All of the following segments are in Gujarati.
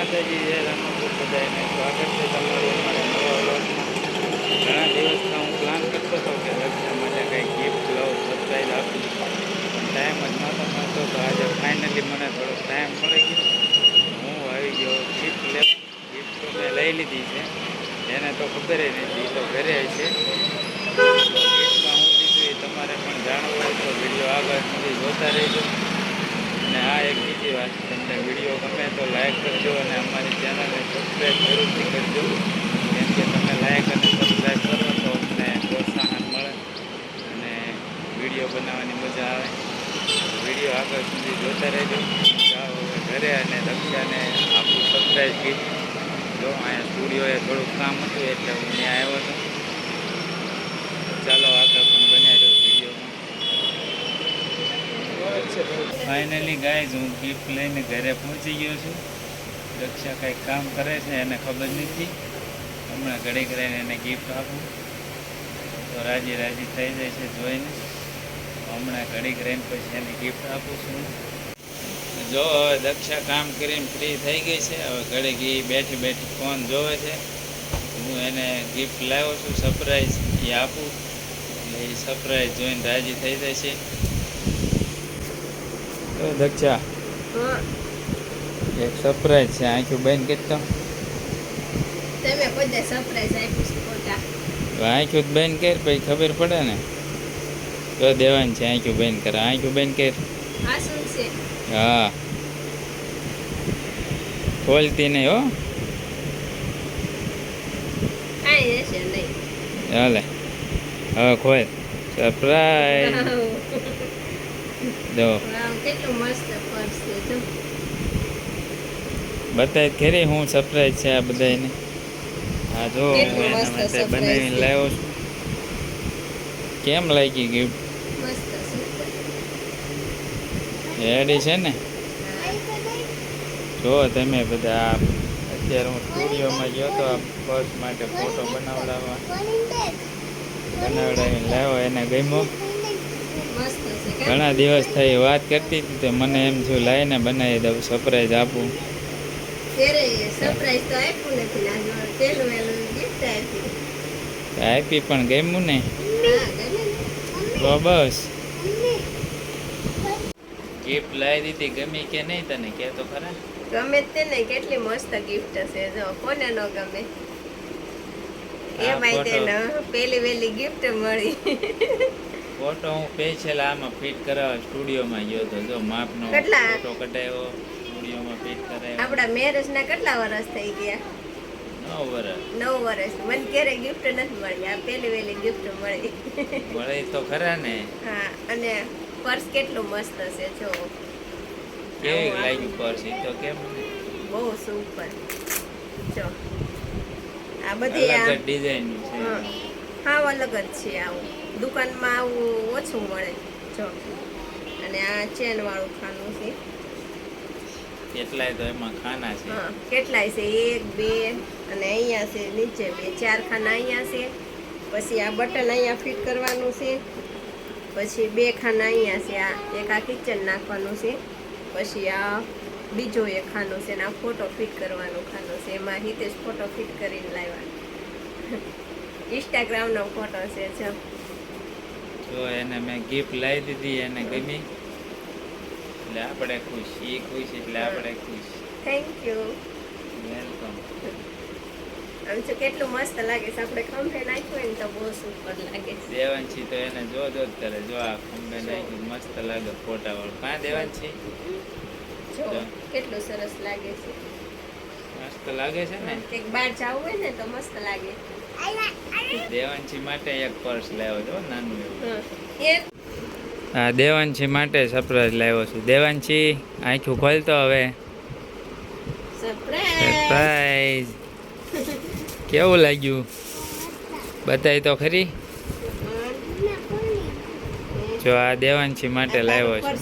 માતાજી જય રામપુર બધાને સ્વાગત છે તમારું અમારા નવા વ્લોગમાં. ઘણા દિવસથી હું પ્લાન કરતો હતો કે રક્ષા માટે કંઈ ગિફ્ટ લઉં સરપ્રાઈઝ આપું. પણ ટાઈમ જ નહોતો મળતો, તો આજે ફાઇનલી મને થોડો ટાઈમ મળી ગયો. હું આવી ગયો ગિફ્ટ લેવા. ગિફ્ટ તો મેં લઈ લીધી છે. એને તો ખબર નથી તો ઘરે છે. ગિફ્ટમાં હું દીધું એ તમારે પણ જાણવું હોય તો વીડિયો આગળ સુધી જોતા રહેજો. અને આ એક બીજી વાત તમને વીડિયો ગમે તો લાઈક કરજો અને અમારી ચેનલને સબસ્ક્રાઈબ જરૂરથી કરજો. કેમ કે તમે લાઈક અને સબસ્ક્રાઈબ કરો તો અમને પ્રોત્સાહન મળે અને વીડિયો બનાવવાની મજા આવે. વીડિયો આગળ સુધી જોતા રહેજો. જાઓ હવે ઘરે અને રક્ષાને આપણું સરપ્રાઈઝ કરી જો અહીંયા સ્ટુડિયોએ થોડુંક કામ હતું એટલે હું ત્યાં આવ્યો હતો ચાલો આગળ પણ બન્યા રહ્યો વિડીયોમાં ફાઇનલી ગાઈઝ હું ગિફ્ટ લઈને ઘરે પહોંચી ગયો છું. રક્ષા કંઈક કામ કરે છે એને ખબર નથી. હમણાં ઘડી રહીને એને ગિફ્ટ આપું. તો રાજી રાજી થઈ જાય છે જોઈને. હમણાં ઘડી રહીને પછી એને ગિફ્ટ આપું છું. જો હવે દક્ષા કામ કરીને ફ્રી થઈ ગઈ છે. હવે ઘડી ગઈ બેઠી બેઠી ફોન જોવે છે. હું એને ગિફ્ટ લાવ્યો છું સરપ્રાઈઝ એ આપું. એટલે એ સરપ્રાઈઝ જોઈને રાજી થઈ જાય છે. તો દક્ષા એક સરપ્રાઈઝ છે આંખ્યું બંધ કરતો તમે બધા સરપ્રાઈઝ આપ્યું છે ખોટા આંખ્યું બંધ કર પછી ખબર પડે ને. તો દેવાનું છે આંખ્યું બંધ કર આંખ્યું બંધ કર. હા ખોલતી નહીં હો. ચાલે હવે ખોલ. સરપ્રાઈઝ જો કેટલું મસ્ત પર્સ છે જો. બતાય ઘેરે હું સરપ્રાઈઝ છે આ બધાને હા જો હું એના માટે બનાવીને લાવ્યો છું. કેમ લાગી ગિફ્ટ મસ્ત રેડી છે ને? જો તમે બધા અત્યારે હું સ્ટુડિયોમાં ગયો તો આ બસ માટે ફોટો બનાવડાવવા. બનાવડાવીને લાવ્યો એને ગમ્યો? ઘણા દિવસ થઈ વાત કરતી હતી તો મને એમ થયું લાઈને બનાવી દઉં સરપ્રાઈઝ આપું. વહેલું આપી પણ ગમ્યું ને? તો બસ. ગિફ્ટ લાવી દીધી ગમી કે નહીં તને કે તો ખરા? ગમે જ તે ને કેટલી મસ્ત ગિફ્ટ છે જો કોને ન ગમે? એ ભાઈ તેને પેલી વેલી ગિફ્ટ મળી. ફોટો હું પેછેલા આમાં ફિટ કરાવવા સ્ટુડિયોમાં ગયો હતો જો માપનો કેટલા? ફોટો કઢાયો સ્ટુડિયોમાં ફિટ કરાયો આપણા મેરેજ ના કેટલા વર્ષ થઈ ગયા? નવ વર્ષ નવ વર્ષ મને ક્યારે ગિફ્ટ નથી મળી. આ પેલી વેલી ગિફ્ટ મળી. મળી તો ખરા ને. હા અને પર્સ કેટલું મસ્ત છે જો. કેવી લાગ્યું પર્સ ઈ તો કેમ? બહુ સુપર જો. આ બધી આ ડિઝાઇન છે. હાવ અલગ જ છે આવું. દુકાનમાં આવું ઓછું મળે. જો. અને આ ચેન વાળું ખાનું છે. કેટલાય તો એમાં ખાના છે. હા કેટલાય છે? એક બે અને અહીંયા છે નીચે બે ચાર ખાના અહીંયા છે. પછી આ બટન અહીંયા ફિટ કરવાનું છે. પછી બે ખાના અહીંયા છે આ એક આ કિચન નાખવાનું છે. પછી આ બીજો એક ખાનું છે ને આ ફોટો ફિટ કરવાનું ખાનો છે. એમાં હિતેશ ફોટો ફિટ કરીને લાવ્યા. ઇન્સ્ટાગ્રામનો ફોટો છે જો. તો એને મેં ગિફ્ટ લાવી દીધી એને ગમી. એટલે આપણે ખુશ એ ખુશ એટલે આપણે ખુશ. થેન્ક યુ વેલકમ આમ તો કેટલું મસ્ત લાગે છે આપણે ખંભે નાખ્યું હોય ને તો બહુ સુપર લાગે છે. દેવાંશી તો એને જો જો જ કરે જો આ ખંભે નાખ્યું મસ્ત લાગે ફોટા વાળું. કાં દેવાંશી? જો જો. કેટલું સરસ લાગે છે. મસ્ત લાગે છે ને? કંઈક બહાર જવું હોય ને તો મસ્ત લાગે. દેવાંશી માટે એક પર્સ લાવ્યો છો નાનું એવું. હા. દેવાંશી માટે સરપ્રાઈઝ લાવ્યો છું. દેવાંશી આંખું ખોલતો હવે. સરપ્રાઈઝ કેવું લાગ્યું? બતાય તો ખરી. જો આ દેવાંશી માટે લાવ્યો છું.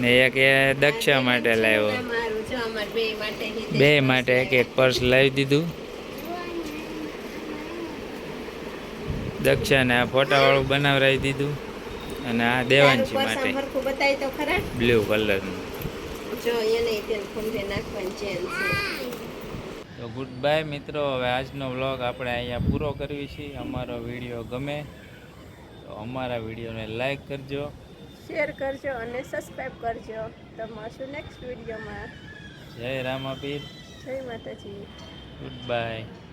ને એક એ દક્ષા માટે લાવ્યો. બે માટે એક એક પર્સ લાવી દીધું. દક્ષાને આ ફોટાવાળું બનાવરાવી દીધું. અને આ દેવાંશી માટે. બ્લુ કલરનું તો ગુડ બાય મિત્રો હવે આજનો વ્લોગ આપણે અહીંયા પૂરો કરવી છીએ. અમારો વીડિયો ગમે તો અમારા વિડીયોને લાઈક કરજો. શેર કરજો અને સબસ્ક્રાઈબ કરજો. તો મળશું નેક્સ્ટ વિડીયોમાં જય રામાપીર. જય માતાજી. Good bye